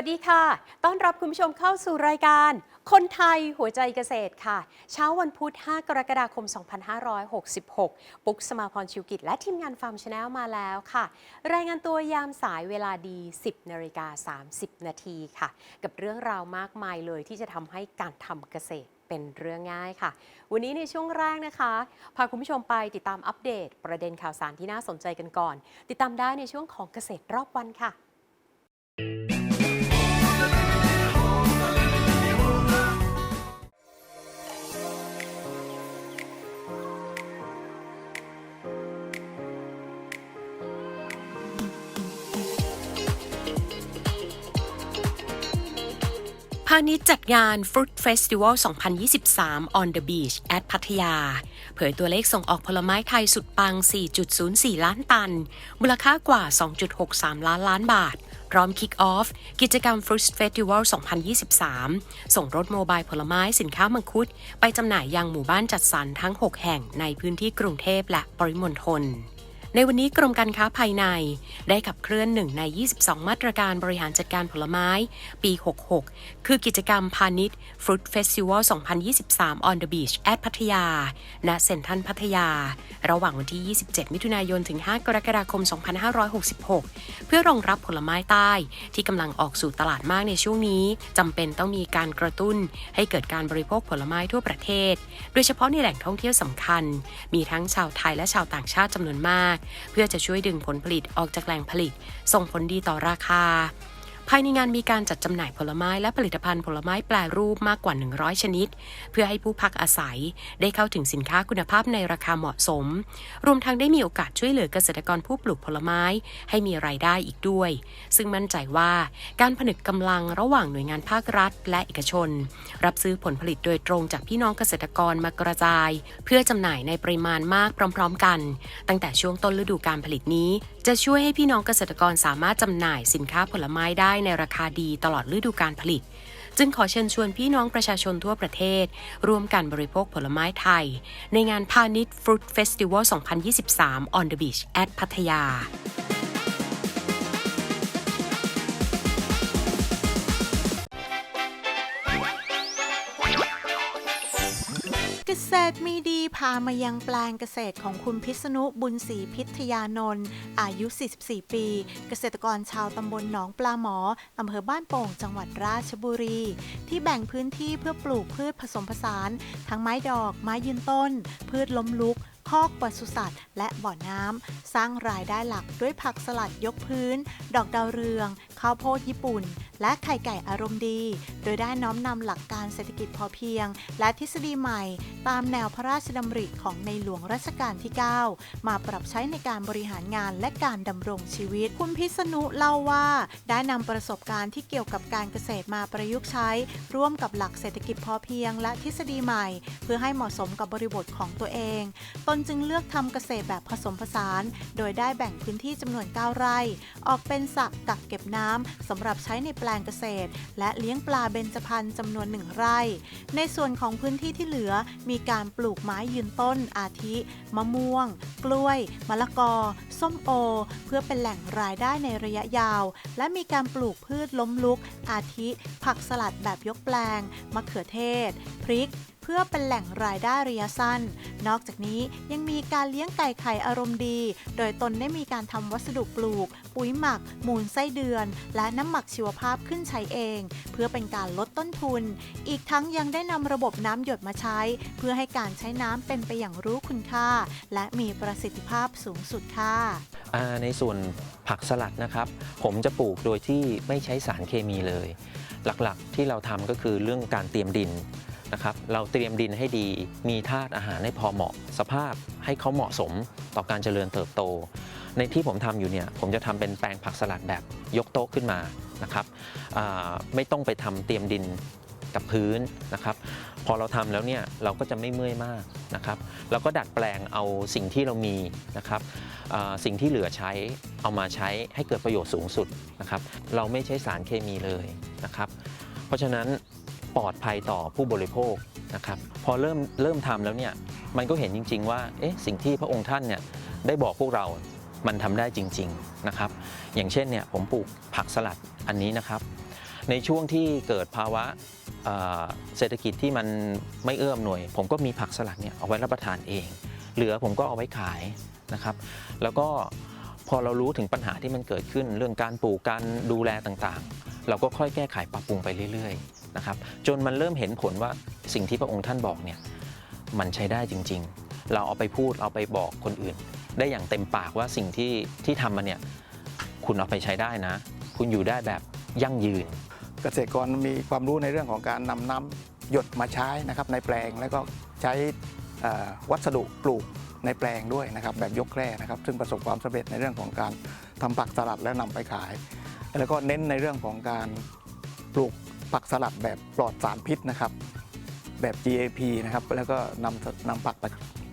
วัสดีค่ะ ต้อนรับคุณผู้ชมเข้าสู่รายการ คนไทยหัวใจเกษตรค่ะ เช้าวันพุธ 5 กรกฎาคม 2566 ปุ๊กสมาพรชิวกิจ และทีมงานฟาร์มชาแนลมาแล้วค่ะ รายงานตัวยามสายเวลาดี 10นาฬิกา30 นาทีค่ะ กับเรื่องราวมากมายเลยที่จะทำให้การทำเกษตรเป็นเรื่องง่ายค่ะ วันนี้ในช่วงแรกนะคะ พาคุณผู้ชมไปติดตามอัปเดต ประเด็นข่าวสารที่น่าสนใจกันก่อน ติดตามได้ในช่วงของเกษตรรอบวันค่ะ พาณิชย์จัดงาน Fruit Festival 2023 on the beach at พัทยา เผยตัวเลขส่งออกผลไม้ไทยสุดปัง 4.04 ล้านตัน มูลค่ากว่า 2.63 ล้านล้านบาท พร้อม Kick Off กิจกรรม Fruit Festival 2023 ส่งรถโมบายผลไม้สินค้ามังคุด ไปจำหน่ายยังหมู่บ้านจัดสรรทั้ง 6 แห่งในพื้นที่กรุงเทพและปริมณฑล ในวันนี้กรมการค้าภายใน ได้ขับเคลื่อนหนึ่งใน 22 มาตรการบริหารจัดการผลไม้ ปี 66 คือกิจกรรมพาณิชย์ Fruit Festival 2023 on the beach at พัทยา ณ เซ็นทรัลพัทยา ระหว่างวันที่ 27 มิถุนายน ถึง 5 กรกฎาคม 2566 เพื่อรองรับผลไม้ใต้ ที่กำลังออกสู่ตลาดมากในช่วงนี้ จำเป็นต้องมีการกระตุ้น ให้เกิดการบริโภคผลไม้ทั่วประเทศ โดยเฉพาะในแหล่งท่องเที่ยวสำคัญ มีทั้งชาวไทยและชาวต่างชาติจำนวนมากเพื่อจะช่วยดึงผลผลิตออกจากแหล่งผลิต ส่งผลดีต่อราคา ภายในงานมีการจัดจำหน่ายผลไม้และผลิตภัณฑ์ผลไม้แปรรูปมากกว่า 100 ชนิด เพื่อให้ผู้พักอาศัยได้เข้าถึงสินค้าคุณภาพในราคาเหมาะสม รวมทั้งได้มีโอกาสช่วยเหลือเกษตรกรผู้ปลูกผลไม้ ให้มีรายได้อีกด้วย ซึ่งมั่นใจว่าการผนึกกำลังระหว่างหน่วยงานภาครัฐ และเอกชน รับซื้อผลผลิตโดยตรงจากพี่น้องเกษตรกรมากระจาย เพื่อจำหน่ายในปริมาณมากพร้อม ๆ กัน ตั้งแต่ช่วงต้นฤดูการผลิตนี้ จะช่วยให้พี่น้องเกษตรกรสามารถจำหน่ายสินค้าผลไม้ได้ในราคาดีตลอดฤดูการผลิต จึงขอเชิญชวนพี่น้องประชาชนทั่วประเทศ ร่วมกันบริโภคผลไม้ไทย ในงานพาณิชย์ Fruit Festival 2023 on the beach at พัทยา เกษตรมีดีพามายังแปลงเกษตรของคุณพิษณุบุญศรีพิทยานนท์อายุ 44 ปี เกษตรกรชาวตำบลหนองปลาหมออำเภอบ้านโป่งจังหวัดราชบุรี ที่แบ่งพื้นที่เพื่อปลูกพืชผสมผสาน ทั้งไม้ดอก ไม้ยืนต้น พืชล้มลุกคอกปศุสัตว์และบ่อน้ำ สร้างรายได้หลักด้วยผักสลัดยกพื้น ดอกดาวเรือง ข้าวโพดญี่ปุ่น และไข่ไก่อารมณ์ดี โดยได้น้อมนำหลักการเศรษฐกิจพอเพียง และทฤษฎีใหม่ ตามแนวพระราชดำริของในหลวงรัชกาลที่ 9 มาปรับใช้ในการบริหารงานและการดำรงชีวิต คุณพิษณุเล่าว่า ได้นำประสบการณ์ที่เกี่ยวกับการเกษตรมาประยุกต์ใช้ ร่วมกับหลักเศรษฐกิจพอเพียง และทฤษฎีใหม่ เพื่อให้เหมาะสมกับบริบทของตัวเองตนจึงเลือกทำเกษตรแบบผสมผสาน โดยได้แบ่งพื้นที่จำนวน 9 ไร่ ออกเป็นสระกักเก็บน้ำสำหรับใช้ในแปลลงเกษตร และเลี้ยงปลาเบญจพรรณจำนวนหนึ่งไร่ ในส่วนของพื้นที่ที่เหลือมีการปลูกไม้ยืนต้นอาทิ มะม่วง กล้วย มะละกอ ส้มโอ เพื่อเป็นแหล่งรายได้ในระยะยาว และมีการปลูกพืชล้มลุก อาทิ ผักสลัดแบบยกแปลง มะเขือเทศ พริก พื่อเป็นแหล่งรายได้ระยะสั้น นอกจากนี้ยังมีการเลี้ยงไก่ไข่อารมณ์ดี โดยตนได้มีการทำวัสดุปลูก ปุ๋ยหมัก มูลไส้เดือน และน้ำหมักชีวภาพขึ้นใช้เอง เพื่อเป็นการลดต้นทุน อีกทั้งยังได้นำระบบน้ำหยดมาใช้ เพื่อให้การใช้น้ำเป็นไปอย่างรู้คุณค่า และมีประสิทธิภาพสูงสุดค่ะในส่วนผักสลัดนะครับ ผมจะปลูกโดยที่ไม่ใช้สารเคมีเลย หลักๆที่เราทำก็คือเรื่องการเตรียมดิน นะครับ เราเตรียมดินให้ดี มีธาตุอาหารให้พอเหมาะ สภาพให้เขาเหมาะสมต่อการเจริญเติบโต ในที่ผมทำอยู่เนี่ยผมจะทำเป็นแปลงผักสลัดแบบยกโต๊ะขึ้นมานะครับไม่ต้องไปทำเตรียมดินกับพื้นนะครับ พอเราทำแล้วเนี่ยเราก็จะไม่เมื่อยมากนะครับเราก็ดัดแปลงเอาสิ่งที่เรามีนะครับสิ่งที่เหลือใช้เอามาใช้ให้เกิดประโยชน์สูงสุดนะครับ เราไม่ใช้สารเคมีเลยนะครับ เพราะฉะนั้น ปลอดภัยต่อผู้บริโภคนะครับพอเริ่มเริ่มทำแล้วเนี่ยมันก็เห็นจริง ๆ ว่าเอ๊ะสิ่งที่พระองค์ท่านเนี่ยได้บอกพวกเรา มันทำได้จริงๆนะครับ อย่างเช่นเนี่ยผมปลูกผักสลัดอันนี้นะครับ ในช่วงที่เกิดภาวะเอ่อเศรษฐกิจที่มันไม่เอื้อมหน่วย ผมก็มีผักสลัดเนี่ยเอาไว้รับประทานเอง เหลือผมก็เอาไว้ขายนะครับ แล้วก็พอเรารู้ถึงปัญหาที่มันเกิดขึ้นเรื่องการปลูกการดูแลต่างๆ เราก็ค่อยแก้ไขปรับปรุงไปเรื่อยๆ นะครับจนมันเริ่มเห็นผลว่าสิ่งที่พระองค์ท่านบอกเนี่ยมันใช้ได้จริง ๆ เราเอาไปพูดเอาไปบอกคนอื่น ได้อย่างเต็มปากว่าสิ่งที่ที่ทำมาเนี่ยคุณเอาไปใช้ได้นะ คุณอยู่ได้แบบยั่งยืน เกษตรกรมีความรู้ในเรื่องของการนำน้ำหยดมาใช้นะครับในแปลงแล้วก็ใช้เอ่อวัสดุปลูกในแปลงด้วยนะครับแบบยกแคร่นะครับซึ่งประสบความสำเร็จในเรื่องของการทำผักสลัดและนำไปขาย แล้วก็เน้นในเรื่องของการปลูก ผักสลัดแบบปลอดสารพิษนะครับ แบบ GAP นะครับ แล้วก็นำนำผักไป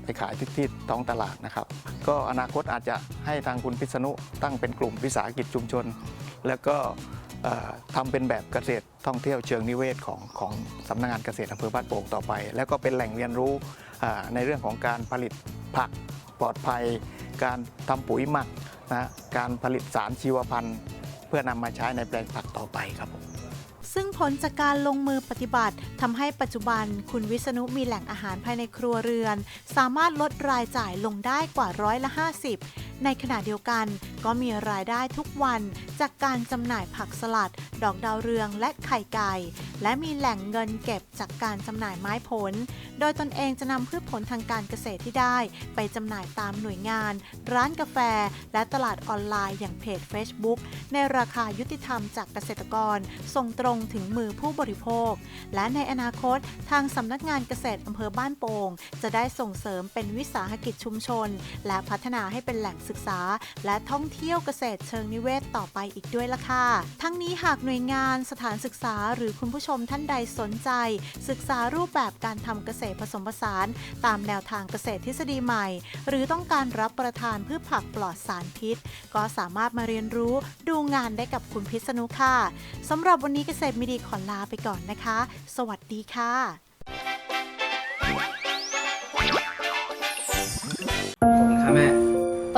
ไปขายที่ที่ท้องตลาดนะครับ ก็อนาคตอาจจะให้ทางคุณพิษณุตั้งเป็นกลุ่มวิสาหกิจชุมชน แล้วก็เอ่อทำเป็นแบบเกษตรท่องเที่ยวเชิงนิเวศของของสำนักงานเกษตรอำเภอบ้านโป่งต่อไป แล้วก็เป็นแหล่งเรียนรู้ในเรื่องของการผลิตผักปลอดภัย การทำปุ๋ยหมักนะการผลิตสารชีวพันธุ์ เพื่อนำมาใช้ในแปลงผักต่อไปครับผม ซึ่งผลจากการลงมือปฏิบัติทำให้ปัจจุบันคุณวิษณุมีแหล่งอาหารภายในครัวเรือน สามารถลดรายจ่ายลงได้กว่าร้อยละ 50 ในขณะเดียวกัน ก็มีรายได้ทุกวันจากการจำหน่ายผักสลัด ดอกดาวเรืองและไข่ไก่ และมีแหล่งเงินเก็บจากการจำหน่ายไม้ผล โดยตนเองจะนำพืชผลทางการเกษตรที่ได้ ไปจำหน่ายตามหน่วยงาน ร้านกาแฟ และตลาดออนไลน์อย่างเพจ Facebook ในราคายุติธรรมจากเกษตรกร ส่งตรงถึงมือผู้บริโภค และในอนาคต ทางสำนักงานเกษตรอำเภอบ้านโป่งจะได้ส่งเสริมเป็นวิสาหกิจชุมชน และพัฒนาให้เป็นแหล่งศึกษาและท่องเที่ยวเกษตรเชิงนิเวศต่อไปอีกด้วยล่ะค่ะ ทั้งนี้หากหน่วยงานสถานศึกษาหรือคุณผู้ชมท่านใดสนใจ ศึกษารูปแบบการทำเกษตรผสมผสาน ตามแนวทางเกษตรทฤษฎีใหม่ หรือต้องการรับประทานพืชผักปลอดสารพิษ ก็สามารถมาเรียนรู้ดูงานได้กับคุณพิษณุค่ะสำหรับวันนี้เกษตรมีดีขอลาไปก่อนนะคะ สวัสดีค่ะค่ะ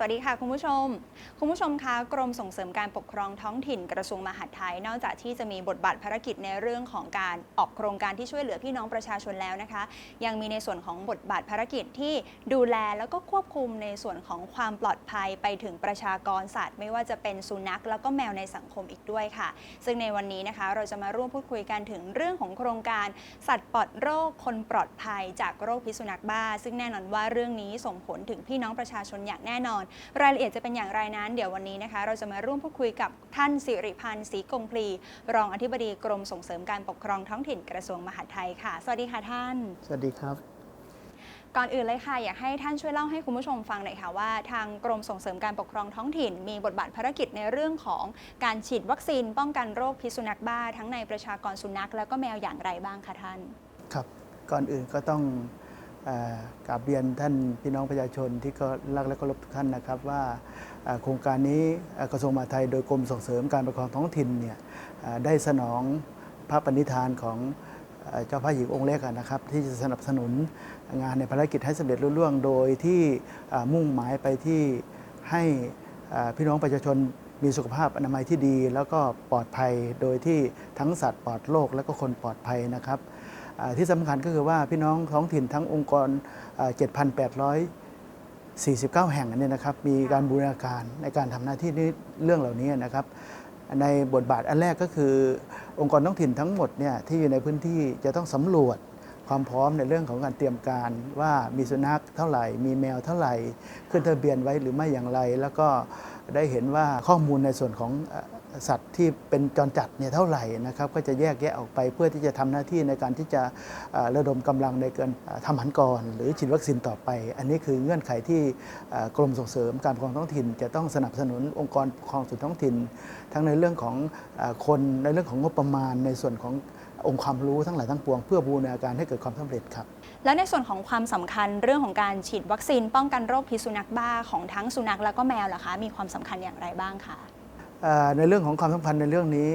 สวัสดีค่ะคุณผู้ชม คุณผู้ชมคะกรมส่งเสริมการปกครองท้องถิ่นกระทรวงมหาดไทย นอกจากที่จะมีบทบาทภารกิจในเรื่องของการออกโครงการที่ช่วยเหลือพี่น้องประชาชนแล้วนะคะ ยังมีในส่วนของบทบาทภารกิจที่ดูแลแล้วก็ควบคุมในส่วนของความปลอดภัยไปถึงประชากรสัตว์ ไม่ว่าจะเป็นสุนัขแล้วก็แมวในสังคมอีกด้วยค่ะ ซึ่งในวันนี้นะคะเราจะมาร่วมพูดคุยกันถึงเรื่องของโครงการ สัตว์ปลอดโรคคนปลอดภัยจากโรคพิษสุนัขบ้า ซึ่งแน่นอนว่าเรื่องนี้ส่งผลถึงพี่น้องประชาชนอย่างแน่นอนรายละเอียดจะเป็นอย่างไรนั้นเดี๋ยววันนี้นะคะ เราจะมาร่วมพูดคุยกับท่านสิริพันธ์ศรีกงพลีรองอธิบดีกรมส่งเสริมการปกครองท้องถิ่นกระทรวงมหาดไทยค่ะ สวัสดีค่ะท่าน สวัสดีครับ ก่อนอื่นเลยค่ะ อยากให้ท่านช่วยเล่าให้คุณผู้ชมฟังหน่อยค่ะว่า ทางกรมส่งเสริมการปกครองท้องถิ่น มีบทบาทภารกิจในเรื่องของการฉีดวัคซีน ป้องกันโรคพิษสุนัขบ้า ทั้งในประชากรสุนัข แล้วก็แมวอย่างไรบ้างคะท่าน ครับ ก่อนอื่นก็ต้องเออ กราบเรียนท่านพี่น้องประชาชนที่ก็รักและเคารพทุกท่านนะครับว่าโครงการนี้กระทรวงมหาดไทยโดยกรมส่งเสริมการปกครองท้องถิ่นเนี่ยได้สนองพระปณิธานของเจ้าพระหญิงองค์เล็กนะครับ ที่จะสนับสนุนงานในภารกิจให้สำเร็จรุ่ล่วง โดยที่มุ่งหมายไปที่ให้พี่น้องประชาชนมีสุขภาพอนามัยที่ดี แล้วก็ปลอดภัยโดยที่ทั้งสัตว์ปลอดโรคและก็คนปลอดภัยนะครับ ที่สำคัญก็คือว่าพี่น้องท้องถิ่นทั้งองค์กร 7,849 แห่งเนี่ยนะครับมีการบูรณาการในการทำหน้าที่นี้เรื่องเหล่านี้นะครับ ในบทบาทอันแรกก็คือ องค์กรท้องถิ่นทั้งหมดเนี่ยที่อยู่ในพื้นที่จะต้องสำรวจความพร้อมในเรื่องของการเตรียมการว่ามีสุนัขเท่าไหร่ มีแมวเท่าไหร่ ขึ้นทะเบียนไว้หรือไม่อย่างไร แล้วก็ได้เห็นว่าข้อมูลในส่วนของ สัตว์ที่เป็นจรจัดเนี่ยเท่าไหร่นะครับก็จะแยกแยะออกไปเพื่อที่จะทำหน้าที่ในการที่จะระดมกำลังในการเอ่อทำหันกรหรือฉีดวัคซีนต่อไป อันนี้คือเงื่อนไขที่กรมส่งเสริมการปกครองท้องถิ่น จะต้องสนับสนุนองค์กรปกครองส่วนท้องถิ่น ทั้งในเรื่องของคนในเรื่องของงบประมาณในส่วนขององค์ความรู้ทั้งหลายทั้งปวง เพื่อบูรณาการให้เกิดความสำเร็จครับ และในส่วนของความสำคัญเรื่องของการฉีดวัคซีนป้องกันโรคพิษสุนัขบ้าของทั้งสุนัขแล้วก็แมวล่ะคะ มีความสำคัญอย่างไรบ้างคะ ในเรื่องของความสำคัญในเรื่องนี้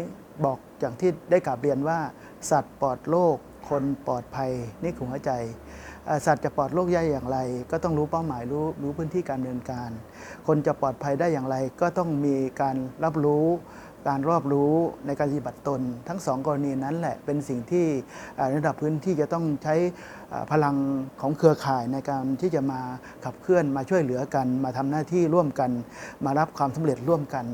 บอกอย่างที่ได้กราบเรียนว่า สัตว์ปลอดโรคคนปลอดภัยนี่คือหัวใจ สัตว์จะปลอดโรคได้อย่างไร ก็ต้องรู้เป้าหมายรู้รู้พื้นที่การดำเนินการ คนจะปลอดภัยได้อย่างไร ก็ต้องมีการรับรู้การรอบรู้ในการปฏิบัติตน ทั้งสองกรณีนั้นแหละเป็นสิ่งที่ในระดับพื้นที่จะต้องใช้พลังของเครือข่ายในการที่จะมาขับเคลื่อนมาช่วยเหลือกัน มาทำหน้าที่ร่วมกัน มารับความสำเร็จร่วมกัน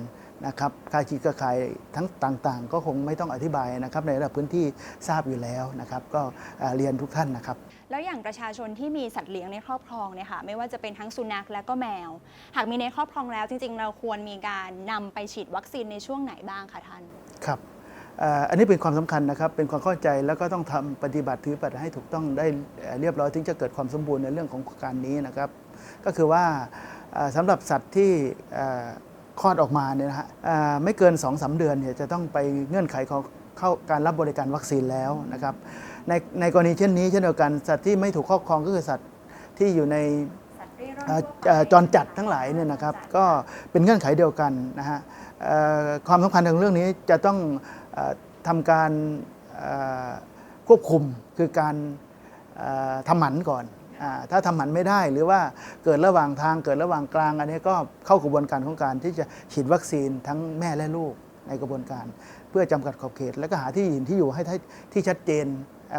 นะครับค่ายชีเครือข่ายทั้งต่างๆ ก็คงไม่ต้องอธิบายนะครับในระดับพื้นที่ทราบอยู่แล้วนะครับ ก็เอ่อเรียนทุกท่านนะครับ แล้วอย่างประชาชนที่มีสัตว์เลี้ยงในครอบครองเนี่ยค่ะไม่ว่าจะเป็นทั้งสุนัขและก็แมว หากมีในครอบครองแล้วจริงๆ เราควรมีการนำไปฉีดวัคซีนในช่วงไหนบ้างคะท่านครับเอ่ออันนี้เป็นความสำคัญนะครับ เป็นความเข้าใจแล้วก็ต้องทำปฏิบัติถือปฏิบัติให้ถูกต้องได้เอ่อเรียบร้อยถึงจะเกิดความสมบูรณ์ในเรื่องของการนี้นะครับ ก็คือว่าเอ่อสำหรับสัตว์ที่เอ่อ คลอดออกมาเนี่ยนะฮะไม่เกิน2อสเดือนเนี่ยจะต้องไปเงื่อนไขของเข้าการรับบริการวัคซีนแล้วนะครับในในกรณีเช่นนี้เช่นเดียวกันสัตว์ที่ไม่ถูกครอบครองก็คือสัตว์ที่อยู่ในเอ่อเอ่อจรจัดทั้งหลายเนี่ยนะครับก็เป็นเงื่อนไขเดียวกันนะฮะความสำคัญของเรื่องนี้จะต้องอทำการควบคุมคือการทำหมันก่อน ถ้าทำหมันไม่ได้หรือว่าเกิดระหว่างทางเกิดระหว่างกลาง อันนี้ก็เข้ากระบวนการของการที่จะฉีดวัคซีนทั้งแม่และลูกในกระบวนการ เพื่อจำกัดขอบเขต และก็หาที่อยู่ที่อยู่ให้ที่ชัดเจน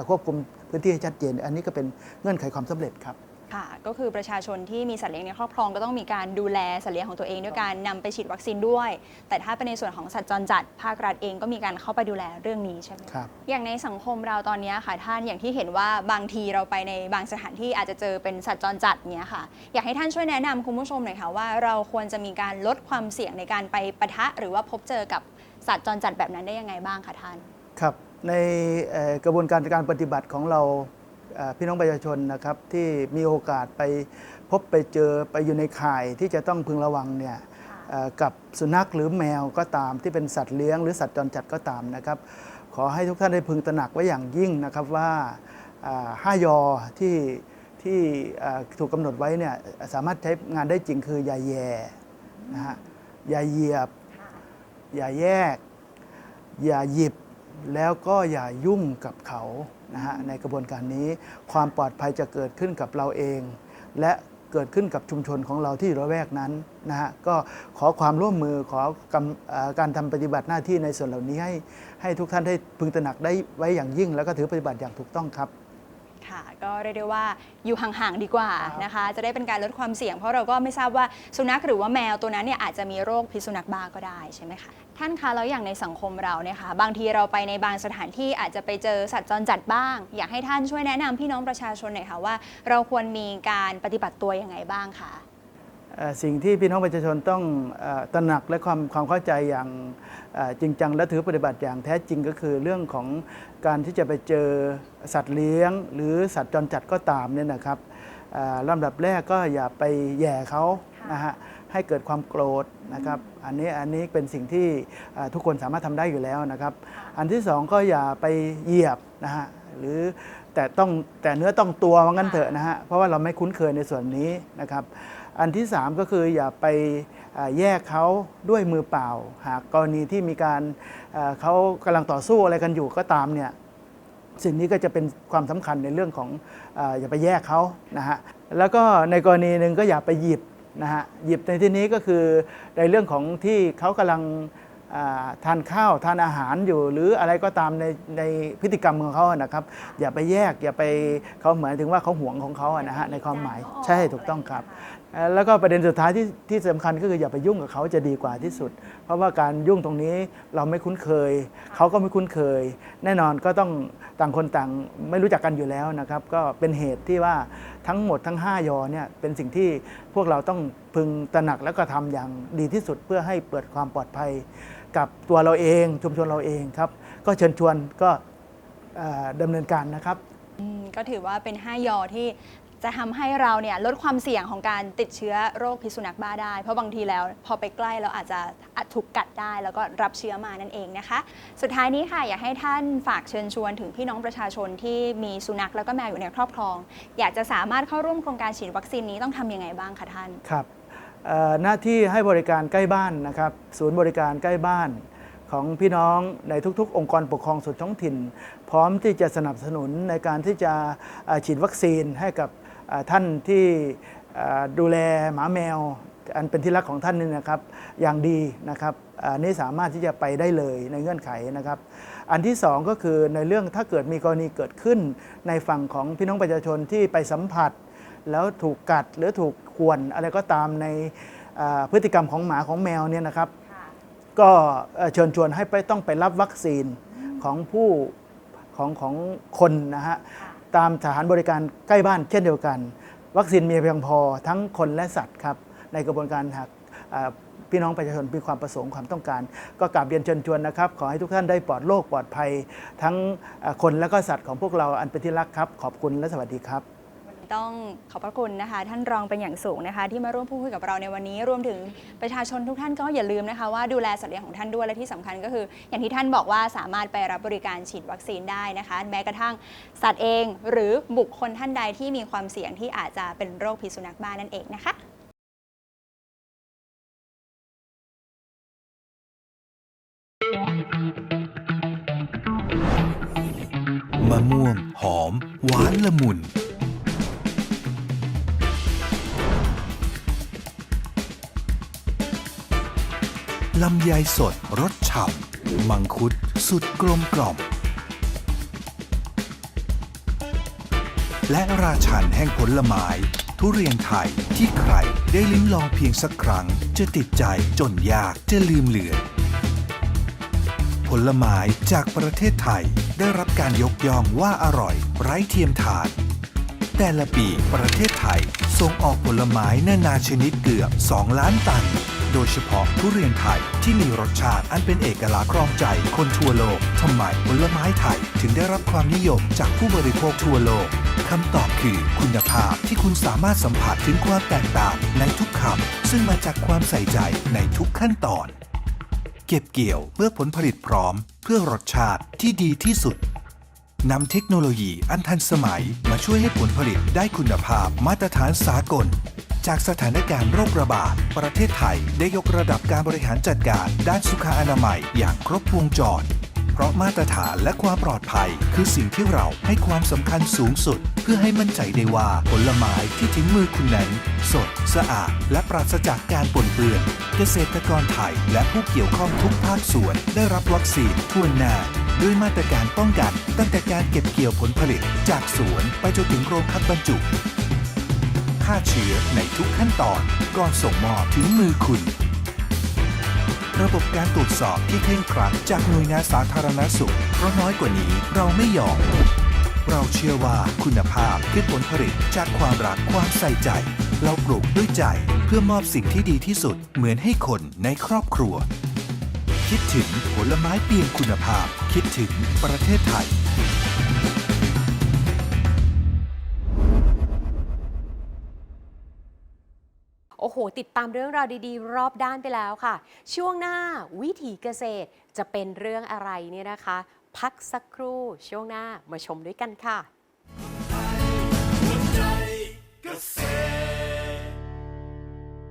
ควบคุมพื้นที่ให้ชัดเจน อันนี้ก็เป็นเงื่อนไขความสำเร็จครับ ค่ะ ก็คือประชาชนที่มีสัตว์เลี้ยงในครอบครองก็ต้องมีการดูแลสัตว์เลี้ยงของตัวเองด้วยการนำไปฉีดวัคซีนด้วย แต่ถ้าเป็นในส่วนของสัตว์จรจัดภาครัฐเองก็มีการเข้าไปดูแลเรื่องนี้ใช่ไหม ครับ อย่างในสังคมเราตอนนี้ค่ะ ท่านอย่างที่เห็นว่าบางทีเราไปในบางสถานที่อาจจะเจอเป็นสัตว์จรจัดเนี้ยค่ะ อยากให้ท่านช่วยแนะนำคุณผู้ชมหน่อยค่ะว่าเราควรจะมีการลดความเสี่ยงในการไปปะทะ หรือว่าพบเจอกับสัตว์จรจัดแบบนั้นได้ยังไงบ้างคะท่าน ครับในเอ่อกระบวนการการปฏิบัติของเราเอ่อ พี่น้องประชาชนนะครับที่มีโอกาสไปพบไปเจอไปอยู่ในข่ายที่จะต้องพึงระวังเนี่ยเอ่อกับสุนัขหรือแมวก็ตามที่เป็นสัตว์เลี้ยงหรือสัตว์จรจัดก็ตามนะครับ ขอให้ทุกท่านได้พึงตระหนักไว้อย่างยิ่งนะครับว่าอ่าห้ายอที่ที่เอ่อถูกกำหนดไว้เนี่ยสามารถใช้งานได้จริงคืออย่าแย่นะฮะอย่าเหยียบ อย่าแยก อย่าหยิบแล้วก็อย่ายุ่งกับเขา นะฮะในกระบวนการนี้ ความปลอดภัยจะเกิดขึ้นกับเราเอง และเกิดขึ้นกับชุมชนของเราที่ระแวกนั้นนะฮะก็ขอความร่วมมือขอกำเอ่อการทำปฏิบัติหน้าที่ในส่วนเหล่านี้ให้ให้ทุกท่านได้พึงตระหนักได้ไว้อย่างยิ่ง แล้วก็ถือปฏิบัติอย่างถูกต้องครับ ค่ะก็เรียกได้ว่าอยู่ห่างๆดีกว่านะคะ จะได้เป็นการลดความเสี่ยง เพราะเราก็ไม่ทราบว่าสุนัขหรือว่าแมวตัวนั้นเนี่ยอาจจะมีโรคพิษสุนัขบ้าก็ได้ใช่ไหมคะท่านคะแล้วอย่างในสังคมเราเนี่ยค่ะบางทีเราไปในบางสถานที่อาจจะไปเจอสัตว์จรจัดบ้าง อยากให้ท่านช่วยแนะนำพี่น้องประชาชนหน่อยค่ะว่า เราควรมีการปฏิบัติตัวยังไงบ้างคะเอ่อ สิ่งที่พี่น้องประชาชนต้องเอ่อตระหนักและความความเข้าใจอย่างเอ่อจริงจังและถือปฏิบัติอย่างแท้จริงก็คือเรื่องของการที่จะไปเจอสัตว์เลี้ยง หรือสัตว์จรจัดก็ตามเนี่ยนะครับเอ่อลำดับแรกก็อย่าไปแหย่เขานะฮะให้เกิดความโกรธนะครับ อันนี้อันนี้เป็นสิ่งที่เอ่อทุกคนสามารถทำได้อยู่แล้วนะครับ อันที่สองก็อย่าไปเหยียบนะฮะหรือแต่ต้องแต่เนื้อต้องตัวว่างั้นเถอะนะฮะเพราะว่าเราไม่คุ้นเคยในส่วนนี้นะครับ อันที่ 3 ก็คืออย่าไปแยกเขาด้วยมือเปล่า หากกรณีที่มีการเขากำลังต่อสู้อะไรกันอยู่ก็ตามเนี่ยสิ่งนี้ก็จะเป็นความสำคัญในเรื่องของออย่าไปแยกเขานะฮะแล้วก็ในกรณีหนึ่งก็อย่าไปหยิบนะฮะหยิบในที่นี้ก็คือในเรื่องของที่เขากำลังทานข้าวทานอาหารอยู่ หรืออะไรก็ตามในในพฤติกรรมของเขานะครับ อย่าไปแยกอย่าไปเขาเหมือนถึงว่าเขาหวงของเขาอะนะฮะในความหมายใช่ถูกต้องครับ แล้วก็ประเด็นสุดท้ายที่ที่สำคัญก็คืออย่าไปยุ่งกับเขาจะดีกว่าที่สุด เพราะว่าการยุ่งตรงนี้เราไม่คุ้นเคย เขาก็ไม่คุ้นเคย แน่นอนก็ต้องต่างคนต่างไม่รู้จักกันอยู่แล้วนะครับ ก็เป็นเหตุที่ว่าทั้งหมดทั้ง 5 ยอเนี่ยเป็นสิ่งที่พวกเราต้องพึงตระหนักแล้วก็ทำอย่างดีที่สุดเพื่อให้เปิดความปลอดภัย กับตัวเราเองชุมชนเราเองครับ ก็เชิญชวนก็เอ่อดำเนินการนะครับก็ถือว่าเป็น 5 ยอที่ จะทำให้เราเนี่ยลดความเสี่ยงของการติดเชื้อโรคพิษสุนัขบ้าได้ เพราะบางทีแล้วพอไปใกล้เราอาจจะอาจถูกกัดได้แล้วก็รับเชื้อมานั่นเองนะคะ สุดท้ายนี้ค่ะอยากให้ท่านฝากเชิญชวนถึงพี่น้องประชาชนที่มีสุนัขแล้วก็แมวอยู่ในครอบครอง อยากจะสามารถเข้าร่วมโครงการฉีดวัคซีนนี้ต้องทำยังไงบ้างคะท่าน ครับเอ่อหน้าที่ให้บริการใกล้บ้านนะครับ ศูนย์บริการใกล้บ้าน ของพี่น้องในทุกๆ องค์กรปกครองส่วนท้องถิ่น พร้อมที่จะสนับสนุนในการที่จะเอ่อฉีดวัคซีนให้กับ ท่านที่ดูแลหมาแมว อันเป็นที่รักของท่านนี่นะครับอย่างดีนะครับอันนี้สามารถที่จะไปได้เลยในเงื่อนไขนะครับ อันที่สองก็คือในเรื่องถ้าเกิดมีกรณีเกิดขึ้น ในฝั่งของพี่น้องประชาชนที่ไปสัมผัส แล้วถูกกัดหรือถูกข่วนอะไรก็ตามในพฤติกรรมของหมาของแมวเนี่ยนะครับ ก็เชิญชวนให้ไปต้องไปรับวัคซีนของผู้ของของคนนะฮะ ตามสถานบริการใกล้บ้านเช่นเดียวกัน วัคซีนมีเพียงพอทั้งคนและสัตว์ครับในกระบวนการหากพี่น้องประชาชนมีความประสงค์ความต้องการ ก็กราบเรียนเชิญชวนนะครับ ขอให้ทุกท่านได้ปลอดโรคปลอดภัย ทั้งคนและก็สัตว์ของพวกเราอันเป็นที่รักครับ ขอบคุณและสวัสดีครับ ต้องขอบพระคุณนะคะ ท่านรองเป็นอย่างสูงนะคะ ที่มาร่วมพูดคุยกับเราในวันนี้ รวมถึงประชาชนทุกท่านก็อย่าลืมนะคะ ว่าดูแลสัตว์เลี้ยงของท่านด้วยและที่สำคัญก็คือ อย่างที่ท่านบอกว่าสามารถไปรับบริการฉีดวัคซีนได้นะคะ แม้กระทั่งสัตว์เอง หรือบุคคลท่านใดที่มีความเสี่ยงที่อาจจะเป็นโรคพิษสุนัขบ้านั่นเองนะคะมะม่วง หอม หวานละมุน ลำไยสดรสฉ่ำมังคุดสุดกลมกล่อม และราชันแห่งผลไม้ทุเรียนไทยที่ใครได้ลิ้มลองเพียงสักครั้ง จะติดใจจนยากจะลืมเลือนผลไม้จากประเทศไทยได้รับการยกย่องว่าอร่อย ไร้เทียมทาน แต่ละปีประเทศไทย ส่งออกผลไม้นานาชนิดเกือบ 2 ล้านตัน โดยเฉพาะทุเรียนไทยที่มีรสชาติอันเป็นเอกลักษณ์ครองใจคนทั่วโลกทำไมผลไม้ไทยถึงได้รับความนิยมจากผู้บริโภคทั่วโลกคำตอบคือคุณภาพที่คุณสามารถสัมผัสถึงความแตกต่างในทุกคำซึ่งมาจากความใส่ใจในทุกขั้นตอน เก็บเกี่ยวเพื่อผลผลิตพร้อม เพื่อรสชาติที่ดีที่สุด นำเทคโนโลยีอันทันสมัยมาช่วยให้ผลผลิตได้คุณภาพมาตรฐานสากล จากสถานการณ์โรคระบาด ประเทศไทยได้ยกระดับการบริหารจัดการด้านสุขอนามัยอย่างครบวงจร เพราะมาตรฐานและความปลอดภัย คือสิ่งที่เราให้ความสำคัญสูงสุด เพื่อให้มั่นใจได้ว่าผลไม้ที่ถึงมือคุณนั้นสด สะอาด และปราศจากการปนเปื้อน เกษตรกรไทยและผู้เกี่ยวข้องทุกภาคส่วนได้รับวัคซีนทั่วหน้า ด้วยมาตรการป้องกันตั้งแต่การเก็บเกี่ยวผลผลิตจากสวนไปจนถึงโรงคัดบรรจุฆ่าเชื้อในทุกขั้นตอนก่อนส่งมอบถึงมือคุณ ระบบการตรวจสอบที่เคร่งครัดจากหน่วยงานสาธารณสุข เพราะน้อยกว่านี้เราไม่ยอม เราเชื่อว่าคุณภาพคือผลผลิตจากความรักความใส่ใจ เราปลูกด้วยใจเพื่อมอบสิ่งที่ดีที่สุดเหมือนให้คนในครอบครัว คิดถึงผลไม้เปียงคุณภาพ คิดถึงประเทศไทย โอ้โห ติดตามเรื่องราวดีๆ รอบด้านไปแล้วค่ะ ช่วงหน้าวิถีเกษตรจะเป็นเรื่องอะไรเนี่ยนะคะ พักสักครู่ช่วงหน้ามาชมด้วยกันค่ะเกษตร